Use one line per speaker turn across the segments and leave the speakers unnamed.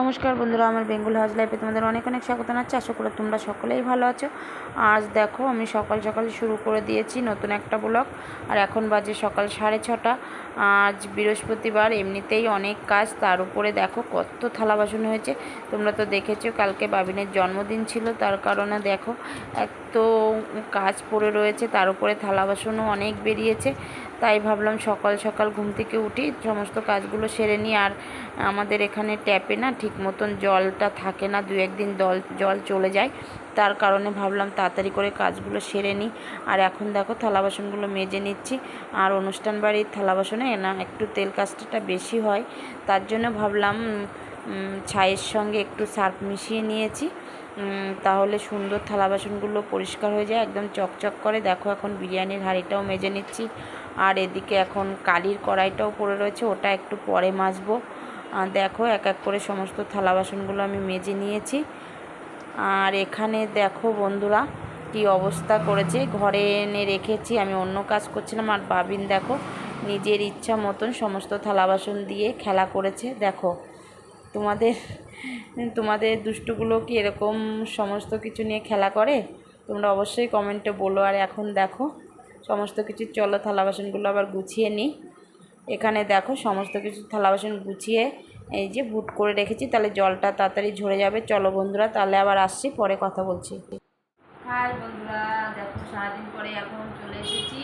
নমস্কার বন্ধুরা, আমার বেঙ্গল হাউস লাইফে তোমাদের অনেক অনেক স্বাগত জানাচ্ছি। আশা করি তোমরা সকলেই ভালো আছো। আজ দেখো, আমি সকাল সকাল শুরু করে দিয়েছি নতুন একটা ব্লগ। আর এখন বাজে সকাল সাড়ে ছটা। আজ বৃহস্পতিবার, এমনিতেই অনেক কাজ। তার উপরে দেখো কত থালা বাসন হয়েছে। তোমরা তো দেখেছ, কালকে বাবিনের জন্মদিন ছিল। তার কারণে দেখো এত কাজ পড়ে রয়েছে, তার উপরে থালা বাসনও অনেক বেরিয়েছে। তাই ভাবলাম সকাল সকাল ঘুম থেকে উঠি, সমস্ত কাজগুলো সেরে নিই। আর আমাদের এখানে ট্যাপে না ঠিক মতন জলটা থাকে না, দু একদিন জল জল চলে যায়। তার কারণে ভাবলাম তাড়াতাড়ি করে কাজগুলো সেরে নিই। আর এখন দেখো থালা বাসনগুলো মেজে নিচ্ছি। আর অনুষ্ঠান বাড়ির থালা বাসনে না একটু তেল কাজটা বেশি হয়। তার জন্য ভাবলাম ছাইয়ের সঙ্গে একটু সার্ফ মিশিয়ে নিয়েছি। তাহলে সুন্দর থালা বাসনগুলো পরিষ্কার হয়ে যায়, একদম চকচক করে। দেখো এখন বিরিয়ানির হাঁড়িটাও মেজে নিচ্ছি। আর এদিকে এখন কালির কড়াইটাও পড়ে রয়েছে, ওটা একটু পরে মাজবো। দেখো এক এক করে সমস্ত থালা বাসনগুলো আমি মেজে নিয়েছি। আর এখানে দেখো বন্ধুরা কি অবস্থা করেছে। ঘরে এনে রেখেছি, আমি অন্য কাজ করছিলাম। আর বাবিন দেখো নিজের ইচ্ছা মতন সমস্ত থালা বাসন দিয়ে খেলা করেছে। দেখো তোমাদের তোমাদের দুষ্টুগুলো কি এরকম সমস্ত কিছু নিয়ে খেলা করে? তোমরা অবশ্যই কমেন্টে বলো। আর এখন দেখো, সমস্ত কিছু চলো, থালা বাসনগুলো আবার গুছিয়ে নিই। এখানে দেখো, সমস্ত কিছু থালা বাসন গুছিয়ে এই যে বুট করে রেখেছি, তাহলে জলটা তাড়াতাড়ি ঝরে যাবে। চলো বন্ধুরা, তাহলে আবার আসছি, পরে কথা বলছি। হাই বন্ধুরা, দেখো, সারাদিন পরে এখন চলে এসেছি।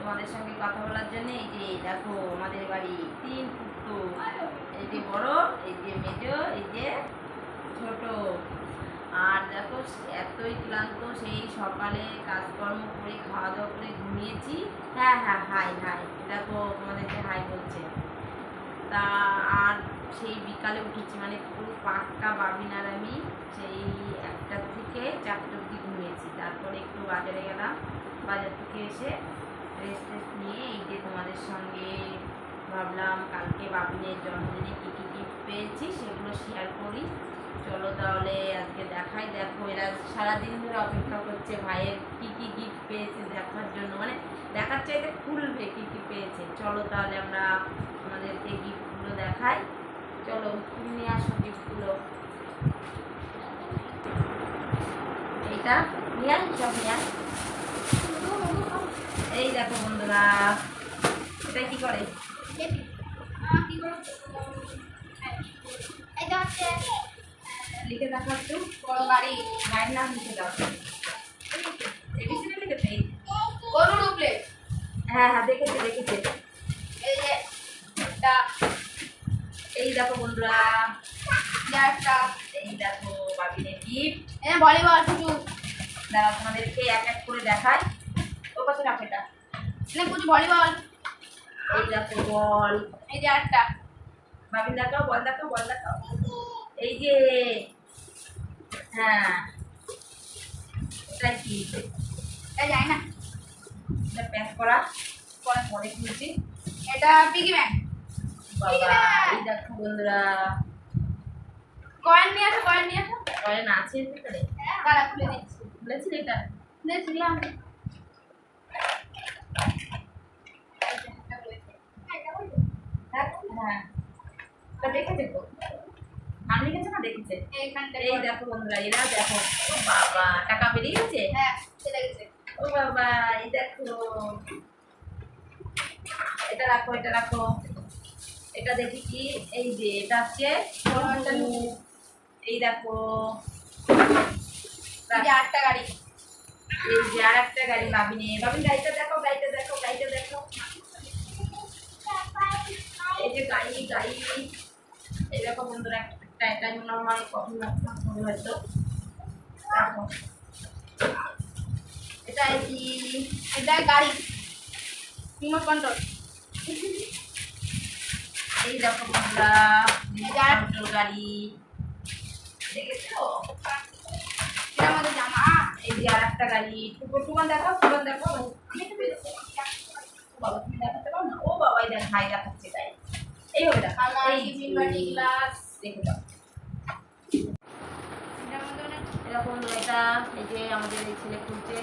তোমাদের সঙ্গে কথা বলার জন্য এই যে, দেখো, আমাদের বাড়ি, তিন পুত্র এই যে বড়, এই যে মেজো এই যে ছোট আর দেখো এতই ক্লান্ত সেই সকালে কাজকর্ম করে খাওয়া দাওয়া করে ঘুমিয়েছি। হ্যাঁ হ্যাঁ হাই হাই। দেখো তোমাদেরকে হাই বলছে। তা আর সেই বিকালে উঠেছি মানে পুরো পাক্কা বাবিন আর আমি সেই একটার থেকে চারটে অবধি ঘুমিয়েছি। তারপরে একটু বাজারে গেলাম। বাজার থেকে এসে রেস্ট টেস্ট নিয়ে এই যে তোমাদের সঙ্গে ভাবলাম কালকে বাবিনের জন্মদিনে কী কী গিফট পেয়েছি সেগুলো শেয়ার করি। চলো তাহলে আজকে দেখাই, দেখো এরা সারাদিন ধরে অপেক্ষা করছে, ভাইয়ের কী কী গিফট পেয়েছে দেখার জন্য। মানে দেখার চাইতে খুলবে কী কী পেয়েছে। চলো তাহলে আমরা আমাদেরকে গিফটগুলো দেখাই। চলো তুমি নিয়ে আসো গিফটগুলো এইটা নিয়ে আস সব নিয়ে এই দেখো বন্ধুরা, এটা কি করে? লিখে দেখো একটু বড় গাড়ি গাড়ির নাম লিখে দাও। এবিসিডি লিখেছে? এই- হ্যাঁ হ্যাঁ দেখেছে দেখেছে। এই দেখো বন্ধুরা এই দেখো গিফট
ভলিবল কিছু
দাঁড়া তোমাদেরকে এক এক করে দেখাই। ও এটা?
কিছু ভলিবল
এই দেখো বল।
এই যে
দেখাও, বল এই যে হ্যাঁ। কি?
এটা যায় না।
এটা প্যাক করা। পরে পরে খুলছি।
এটা পিগি ব্যাংক
বাবা দেখো বন্ধুরা।
কয়েন নিয়ে আসো কয়েন নিয়ে আসো।
কয়েন আছে ভিতরে।
দাঁড়া খুলে দিচ্ছি।
খুলেছি এটা?
দেখছিলাম
হ্যাঁ নাম লিখেছে না দেখেছে। এই দেখো বন্ধুরা এরা দেখো। ও বাবা টাকা বেরিয়ে গেছে?
হ্যাঁ
ও বাবা এই দেখো। এটা রাখো এটা রাখো। এটা দেখি কি? এই যে এটা হচ্ছে এই দেখো।
আটটা গাড়ি।
এই যে আর একটা গাড়ি বাবিনে বাবিন গাড়িটা দেখো গাড়িটা দেখো গাড়িটা দেখো। এই যে গাড়ি গাড়ি। এই দেখো বন্ধুরা একটা এটা মনে হয় কখন হবে হয়তো। দেখো এটা কি
এটা গাড়ি। Remote control.
এই দেখো বন্ধুরা কন্ট্রোল গাড়ি। দেখেছ?
এটা আমাদের জামা।
এই যে আর একটা গাড়ি। টুকু টুকান দেখো টুকান দেখো বাবা তুমি দেখাতে পারো না? ও বাবা এই দেখ ভাই দেখাচ্ছে তাই। এই হবে দেখো।
আমার
এই
গ্লাস। অনেক
এরকম এটা এই যে আমাদের এই ছেলে খুলছে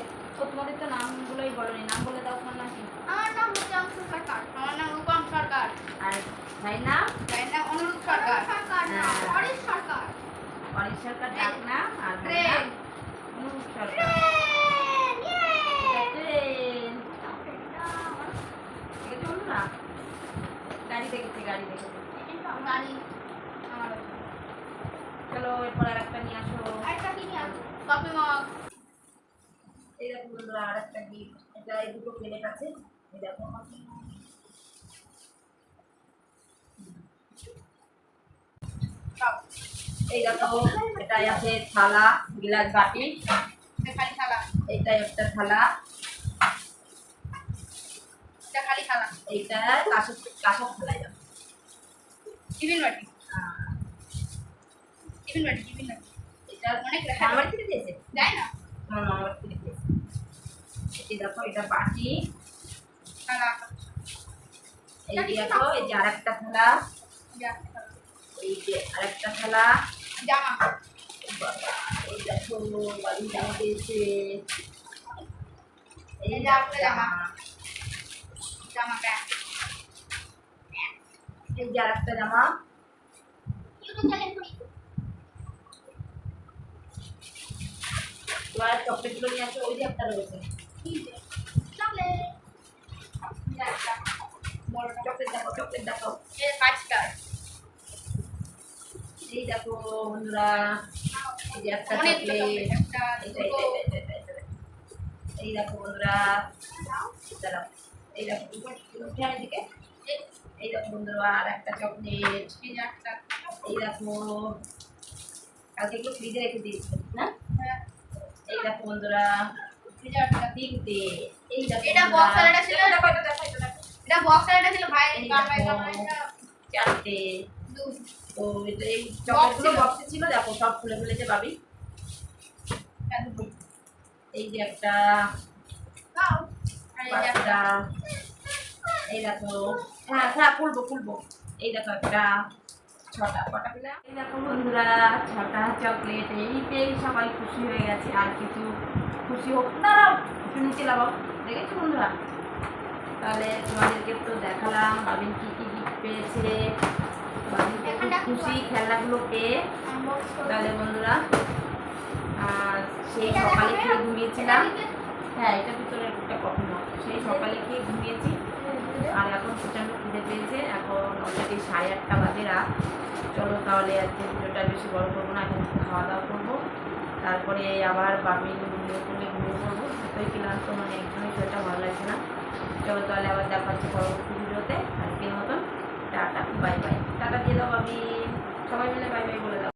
তোমাদের তো নামগুলোই বলোনি নাম বলে দাও তোমার নাম
আমার নাম হচ্ছে সরকার। আমার নাম রূপম সরকার।
আর ভাই নাম?
তাই নাম অনুরূপ সরকার।
হ্যাঁ। বাড়ির সরকার। ডাক না আর হবে না
ট্রেন
মুখ সরকার। আছে বন্ধুরা? গাড়ি দেখেছি গাড়ি দেখেছি।
গাড়ি আমার
চলো এরপর আর একটা নিয়ে আসো।
আরেকটা কি নিয়ে আসব? কফি মগ
এই দেখো বন্ধুরা আর একটা গিফট এটা এই দুটো প্লেট আছে এই দেখো।
সব
এই দেখো এটাই আছে থালা গিলাস বাটি।
এটা খালি থালা।
এইটাই একটা থালা। এইটা কাঁসার থালায় যাবে।
টিফিন বাটি? টিফিন বাটি টিফিন বাটি
এটা
অনেক
মামার থেকে দিয়েছে
যায় না
আমার থেকে দিয়েছে এই দেখো এটা বাটি এই দেখো এই যে আরেকটা থালা এই যে আরেকটা থালা
জামা।
জামা এই
প্যান্ট
এই যে আরেকটা জামা
করি
চকলেটগুলো নিয়ে আসো ওই যে একটা রয়েছে।
চকলেট
দেখো চকলেট দেখো।
এই
এই দেখো বন্ধুরা এই যে একটা চকলেট। এই দেখো বন্ধুরা দাঁড়াও। এই দেখো উঠে আয় এদিকে। এই- এই দেখো বন্ধুরা আর একটা চকলেট
এই
দেখো কালকে একটু ফ্রিজে রেখে দিয়েছি না? দেখো বন্ধুরা তিনটে এই দেখো
এটা
বন্ধুরা।
box ছিল?
এটা দেখো, দেখো।
এটা বক্স আর ছিল ভাই
এই
কামাই
চারটে। তো এটা এই চকলেটগুলো বক্সে ছিল। দেখো সব খুলে ফেলেছে ভাবি এই যে একটা
দাও। এই যে একটা।
পাঁচটা। এই দেখো। হ্যাঁ হ্যাঁ খুলবো খুলবো। এই দেখো একটা। ছটা কটা পেলাম এই দেখো বন্ধুরা ছটা চকলেট এই পেয়ে সবাই খুশি হয়ে গেছে। আর কিছু খুশি হোক না একটু নিচে লাগাও। দেখেছ বন্ধুরা? তাহলে তোমাদেরকে তো দেখালাম বাবিন কি কি গিফট পেয়েছে। বাবিন খুব খুশি খেলনাগুলো পেয়ে। তাহলে বন্ধুরা আর সেই সকালে খেয়ে ঘুমিয়েছিলাম। হ্যাঁ এটা ভিতরে একটা মগ সেই সকালে খেয়ে ঘুমিয়েছি। আর এখন প্রচণ্ড খিদে পেয়েছে। এখন অলরেডি সাড়ে আটটা বাজে রাত। চলো তাহলে আজকে ভিডিওটা বেশি বড় করব না, এখন খাওয়া দাওয়া করব। তারপরে আবার বামি ঘুমিয়ে ঘুমিয়ে ঘুমিয়ে পড়ব এতই ক্লান্ত মানে একদমই শরীরটা ভালো লাগছে না। চলো তাহলে আবার দেখা হচ্ছে পরবর্তী ভিডিওতে। আজকের মতন টাটা বাই বাই টাটা দিয়ে দাও বাবি সবাই মিলে বাই বাই বলে দাও।